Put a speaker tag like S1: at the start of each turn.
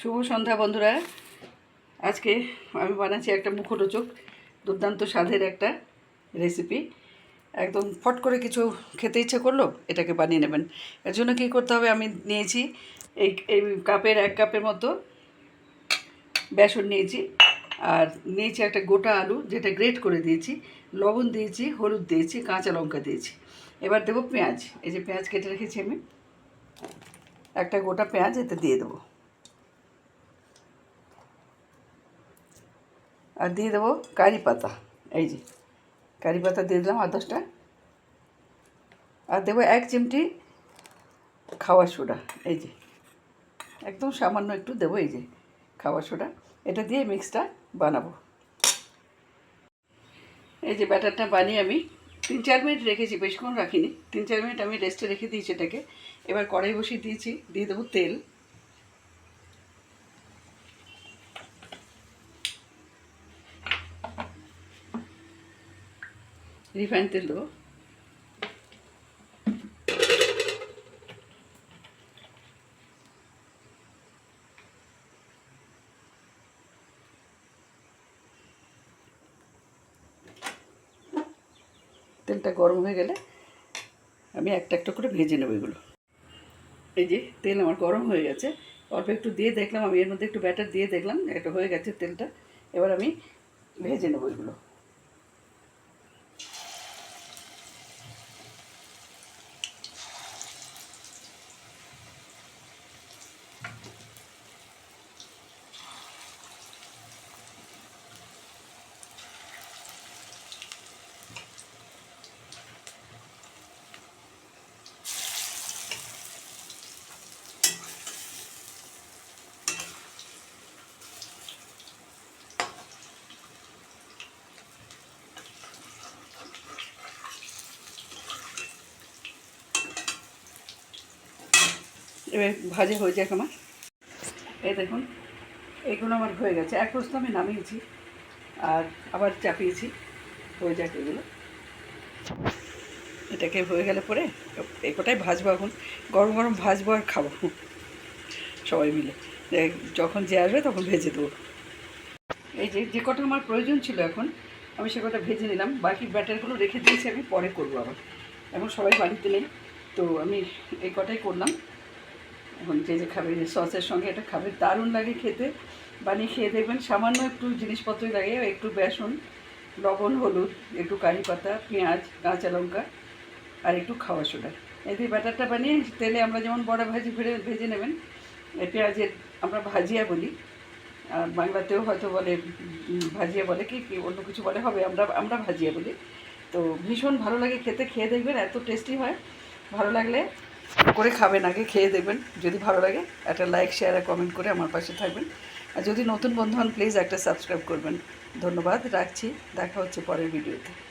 S1: শুভ সন্ধ্যা বন্ধুরা। আজকে আমি বানাচ্ছি একটা মুখরোচক, দুর্দান্ত স্বাদের একটা রেসিপি একদম ফট করে কিছু খেতে ইচ্ছে করল, এটাকে বানিয়ে নেবেন। এর জন্য কী করতে হবে, আমি নিয়েছি এই এই কাপের এক কাপের মতো বেসন নিয়েছি, আর নিয়েছি একটা গোটা আলু, যেটা গ্রেট করে দিয়েছি, লবণ দিয়েছি, হলুদ দিয়েছি, কাঁচা লঙ্কা দিয়েছি। এবার দেবো পেঁয়াজ, এই যে পেঁয়াজ কেটে রেখেছি আমি। একটা গোটা পেঁয়াজ এতে দিয়ে দেবো। আর দিয়ে দেবো কারি পাতা। এই যে, কারি পাতা দিয়ে দিলাম আর দশটা আর দেবো এক চিমটি খাওয়ার সোডা, এই যে। একদম সামান্য একটু দেবো, এই যে খাওয়ার সোডা। এটা দিয়ে মিক্সটা বানাবো। এই যে ব্যাটারটা বানিয়ে আমি তিন চার মিনিট রেখেছি, বেশিক্ষণ রাখিনি। তিন চার মিনিট আমি রেস্টে রেখে দিয়েছি এটাকে। এবার কড়াই বসিয়ে দিয়েছি, দিয়ে দেবো তেল। রিফাইন তেল দেবো তেলটা গরম হয়ে গেলে আমি একটা একটা করে ভেজে নেব এগুলো। এই যে তেল আমার গরম হয়ে গেছে। অল্প একটু দিয়ে দেখলাম, আমি এর মধ্যে একটু ব্যাটার দিয়ে দেখলাম এটা হয়ে গেছে তেলটা। এবার আমি ভেজে নেব এগুলো। এবার ভাজে হয়ে যাক আমার। এই দেখুন, এগুলো আমার হয়ে গেছে। এক প্রশ্ন আমি নামিয়েছি আর আবার চাপিয়েছি। হয়ে যাক এগুলো। এটাকে হয়ে গেলে পরে এই কটাই ভাজবো এখন। গরম গরম ভাজবো আর খাব। সবাই মিলে। যখন যে আসবে তখন ভেজে দেবো। এই যে যে কটা আমার প্রয়োজন ছিল এখন, আমি সে কটা ভেজে নিলাম। বাকি ব্যাটারগুলো রেখে দিয়েছি, আমি পরে করব আবার। এখন সবাই বাড়িতে নেই, তো আমি এই কটাই করলাম। এখন যে যে খাবে সসের সঙ্গে এটা খাবে দারুণ লাগে খেতে। বানিয়ে খেয়ে দেখবেন সামান্য একটু জিনিসপত্রই লাগে, একটু বেসন, লবণ, হলুদ, একটু কারি পাতা, পেঁয়াজ, কাঁচা লঙ্কা আর একটু খাওয়া সোডা। এই দিয়ে ব্যাটারটা বানিয়ে তেলে আমরা যেমন বড়া ভাজি ভেড়ে ভেজে নেবেন পেঁয়াজের আমরা ভাজিয়া বলি। আর বাংলাতেও হয়তো বলে ভাজিয়া বলে কি কি অন্য কিছু বলে হবে, আমরা আমরা ভাজিয়া বলি। তো ভীষণ ভালো লাগে খেতে, খেয়ে দেখবেন এত টেস্টি হয়। ভালো লাগলে করে খাবেন, আগে খেয়ে দেবেন যদি ভালো লাগে, একটা লাইক শেয়ার আর কমেন্ট করে আমার পাশে থাকবেন। আর যদি নতুন বন্ধু হন প্লিজ একটা সাবস্ক্রাইব করবেন। ধন্যবাদ, রাখছি। দেখা হচ্ছে পরের ভিডিওতে